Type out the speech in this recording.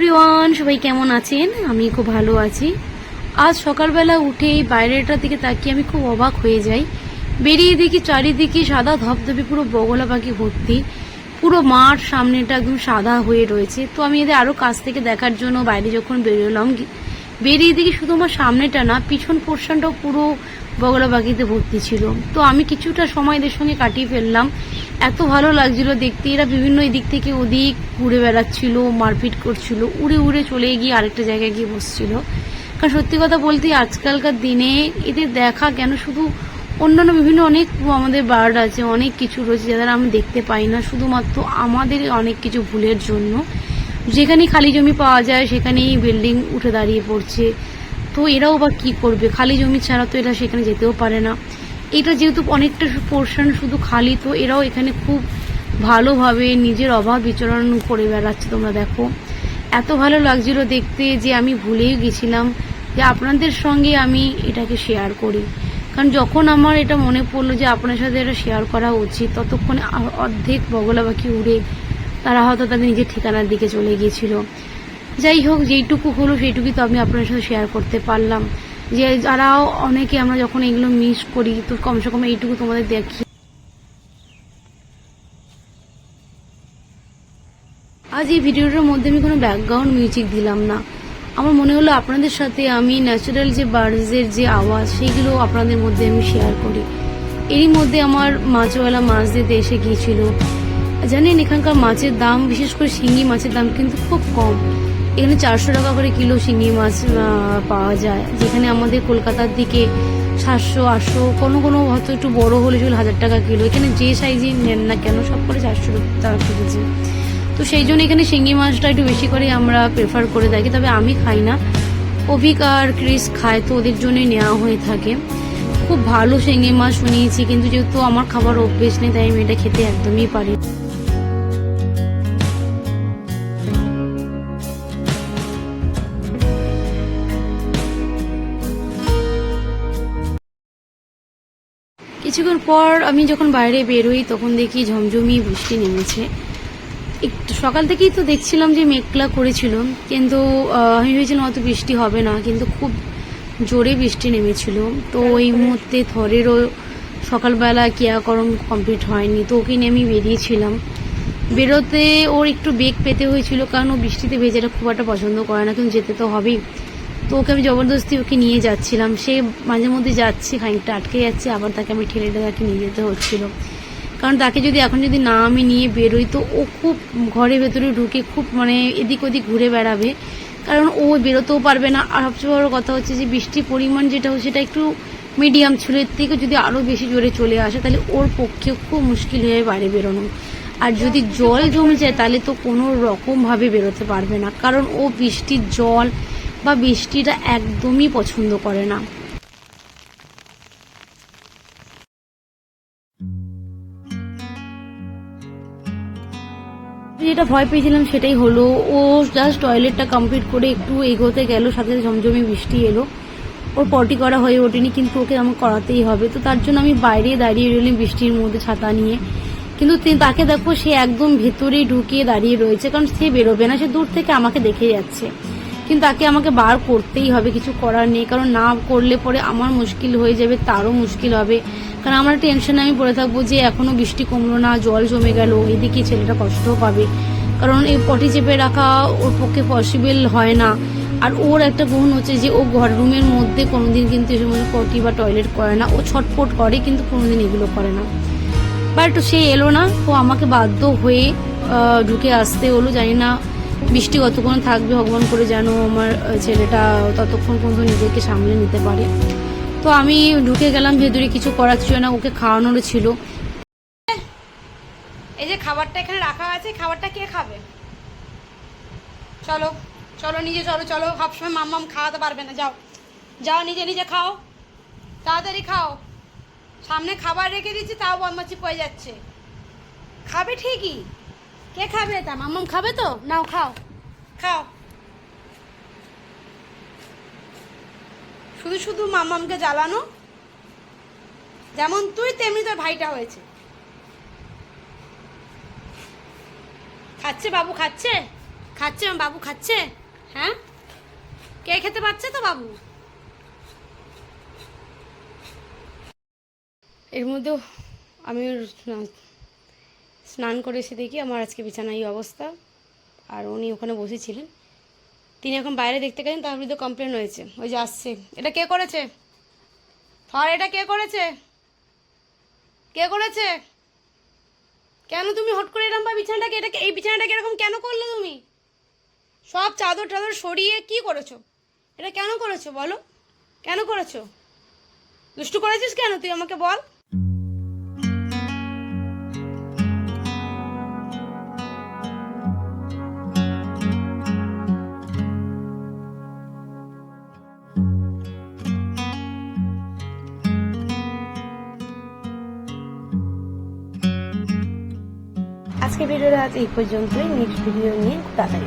Everyone, সবাই কেমন আছেন? আমি খুব ভালো আছি। আজ সকালবেলা উঠেই বাইরেটার দিকে তাকিয়ে আমি খুব অবাক হয়ে যাই। বেরিয়ে দেখি চারিদিকে সাদা ধপধপে পুরো বগলা পাখি ভর্তি। পুরো মাঠ সামনেটা একদম সাদা হয়ে রয়েছে। তো আমি এদের আরও কাছ থেকে দেখার জন্য বাইরে যখন বেরোলাম বেরিয়ে দেখি শুধু আমার সামনেটা না, পিছন পোর্শনটাও পুরো বগলা পাখিতে ভর্তি ছিল। তো আমি কিছুটা সময় এদের সঙ্গে কাটিয়ে ফেললাম। এত ভালো লাগছিল দেখতে। এরা বিভিন্ন এদিক থেকে ওদিক ঘুরে বেড়াচ্ছিল, মারপিট করছিল, উড়ে উড়ে চলে গিয়ে আরেকটা জায়গায় গিয়ে বসছিল। কারণ সত্যি কথা বলতে আজকালকার দিনে এদের দেখা কেন শুধু অন্যান্য বিভিন্ন অনেক আমাদের বার্ড আছে, অনেক কিছু রয়েছে যাদের আমি দেখতে পাই না। শুধুমাত্র আমাদের অনেক কিছু ভুলের জন্য। যেখানেই খালি জমি পাওয়া যায়, সেখানেই বিল্ডিং উঠে দাঁড়িয়ে পড়ছে। তো এরাও বা কি করবে? খালি জমি ছাড়া তো এরা সেখানে যেতেও পারে না। এটা যেহেতু অনেকটা পোর্শন শুধু খালি, তো এরাও এখানে খুব ভালোভাবে নিজের অভাব বিচরণ করে বেড়াচ্ছে, তোমরা দেখো। এত ভালো লাগছিল দেখতে যে আমি ভুলেই গেছিলাম যে আপনাদের সঙ্গে আমি এটাকে শেয়ার করি। কারণ যখন আমার এটা মনে পড়ল যে আপনার সাথে এটা শেয়ার করা উচিত, ততক্ষণে অর্ধেক বগলা পাখি উড়ে তারা হয়তো তাদের নিজের ঠিকানার দিকে চলে গিয়েছিল। যাই হোক, যেইটুকু হলো সেইটুকুই তো আমি আপনার সাথে শেয়ার করতে পারলাম। যে যারাও অনেকে আমরা যখন এগুলো মিস করি, তো কমসে কম এইটুকু তোমাদের দেখি। আজ এই ভিডিওটার মধ্যে আমি কোনো ব্যাকগ্রাউন্ড মিউজিক দিলাম না। আমার মনে হলো আপনাদের সাথে আমি ন্যাচারাল যে বার্ডসের যে আওয়াজ, সেগুলো আপনাদের মধ্যে আমি শেয়ার করি। এরই মধ্যে আমার মাছওয়ালা মাছ দিতে এসে গিয়েছিল। জানেন, এখানকার মাছের দাম, বিশেষ করে শিঙি মাছের দাম কিন্তু খুব কম। এখানে চারশো টাকা করে কিলো শিঙি মাছ পাওয়া যায়। যেখানে আমাদের কলকাতার দিকে সাতশো, আটশো, কোনো কোনো হয়তো একটু বড় হলে চলে হাজার টাকা কিলো। এখানে যে সাইজই নেন না কেন, সব করে চারশো টাকা কেজি। তো সেই জন্য এখানে শিঙি মাছটা একটু বেশি করে আমরা প্রেফার করে থাকি, তবে আমি খাই না। অভিক আর ক্রিস খায়, তো ওদের জন্যই নেওয়া হয়ে থাকে। খুব ভালো শিঙি মাছ শুনিয়েছি কিন্তু যেহেতু আমার খাবার অভ্যেস নেই, তাই আমি এটা খেতে একদমই পারি কিছুক্ষণ পর আমি যখন বাইরে বেরোই তখন দেখি ঝমঝমি বৃষ্টি নেমেছে। একটু সকাল থেকেই তো দেখছিলাম যে মেঘলা করেছিল কিন্তু আমি ভেবেছিলাম অত বৃষ্টি হবে না কিন্তু খুব জোরে বৃষ্টি নেমেছিল। তো ওই মুহূর্তে থরেরও সকালবেলা ক্রিয়াকরণ কমপ্লিট হয়নি তো ওকে নিয়ে আমি বেরিয়েছিলাম। বেরোতে ওর একটু বেগ পেতে হয়েছিল কারণ ও বৃষ্টিতে ভেজাটা খুব একটা পছন্দ করে না কিন্তু যেতে তো হবেই। তো ওকে আমি জবরদস্তি ওকে নিয়ে যাচ্ছিলাম। সে মাঝে মধ্যে যাচ্ছে, খানিকটা আটকে যাচ্ছে, আবার তাকে আমি ঠেলে তাকে নিয়ে যেতে হচ্ছিল। কারণ তাকে যদি এখন যদি না আমি নিয়ে বেরোই, তো ও খুব ঘরের ভেতরে ঢুকে খুব মানে এদিক ওদিক ঘুরে বেড়াবে। কারণ ও বেরোতেও পারবে না। আর সবচেয়ে বড় কথা হচ্ছে যে, বৃষ্টির পরিমাণ যেটা হচ্ছে সেটা একটু মিডিয়াম ছিল এর থেকে যদি আরও বেশি জোরে চলে আসে, তাহলে ওর পক্ষে খুব মুশকিল হয়ে বাইরে বেরোনো। আর যদি জল জমে যায়, তাহলে তো কোনো রকমভাবে বেরোতে পারবে না। কারণ ও বৃষ্টির জল বা বৃষ্টিটা একদমই পছন্দ করে না। যেটা ভয় পেয়েছিলাম সেটাই হলো, ও জাস্ট টয়লেটটা কমপ্লিট করে একটু এগোতে গেল, সাথে ঝমঝমে বৃষ্টি এলো। ওর পটি করা হয়ে ওঠেনি, কিন্তু ওকে আমার করাতেই হবে। তো তার জন্য আমি বাইরে দাঁড়িয়ে রইলাম বৃষ্টির মধ্যে ছাতা নিয়ে। কিন্তু তাকে দেখো সে একদম ভেতরেই ঢুকিয়ে দাঁড়িয়ে রয়েছে, কারণ সে বেরোবে না, সে দূর থেকে আমাকে দেখে যাচ্ছে। কিন্তু তাকে আমাকে বার করতেই হবে, কিছু করার নেই। কারণ না করলে পরে আমার মুশকিল হয়ে যাবে, তারও মুশকিল হবে। কারণ আমার টেনশনে আমি পড়ে থাকব যে এখনও বৃষ্টি কমলো না, জল জমে গেল, এদিকে ছেলেটা কষ্টও পাবে। কারণ এই পটি চেপে রাখা ওর পক্ষে পসিবল হয় না। আর ওর একটা গুণ হচ্ছে যে ও ঘর রুমের মধ্যে কোনোদিন কিন্তু এসব পটি বা টয়লেট করে না। ও ছটফট করে কিন্তু কোনোদিন এগুলো করে না। বাট সে এলো না, ও আমাকে বাধ্য হয়ে ঢুকে আসতে হলো, জানি না বৃষ্টি কতক্ষণ থাকবে ভগবান করে যেন আমার ছেলেটা ততক্ষণ পর্যন্ত নিজেকে সামলে নিতে পারে। তো আমি ঢুকে গেলাম, ভেতরে কিছু করার ছিল না, ওকে খাওয়ানোর ছিল। এই যে খাবারটা এখানে রাখা আছে খাবারটা কে খাবে? চলো চলো নিজে, চলো চলো, সবসময় মাম্মাম খাওয়াতে পারবে না, যাও। যাও, নিজে নিজে খাও। তাড়াতাড়ি খাও। সামনে খাবার রেখে দিচ্ছি, তাও বদমাছি পড়ে যাচ্ছে। খাবে ঠিকই। কে খাবে তা মাম্মাম খাবে তো? নাও, খাও। খাও। শুধু শুধু মাম্মামকে জ্বালানো। যেমন তুই, তেমনি তোর ভাইটা হয়েছে। খাচ্ছে বাবু, খাচ্ছে? খাচ্ছে, বাবু খাচ্ছে? হ্যাঁ? কে খেতে পারছে তো বাবু? এর মধ্যেও আমি স্নান- করে এসে দেখি আমার আজকে বিছানা এই অবস্থা। আর উনি ওখানে বসেছিলেন। তিনি এখন বাইরে দেখতে গেলেন, তার বিরুদ্ধে কমপ্লেন হয়েছে ওই যে আসছে। এটা কে করেছে? আর এটা কে করেছে? কে করেছে? কেন তুমি হট করে এরকম বা বিছানাটাকে, এটাকে, এই বিছানাটাকে এরকম কেন করলে তুমি? সব চাদর টাদর সরিয়ে কি করেছ? এটা কেন করেছ বলো? কেন করেছ? দুষ্টু করেছিস কেন তুই আমাকে বল? ভিডিওটা আজ এই পর্যন্তই। নেক্সট ভিডিও নিয়ে তাড়াতাড়ি।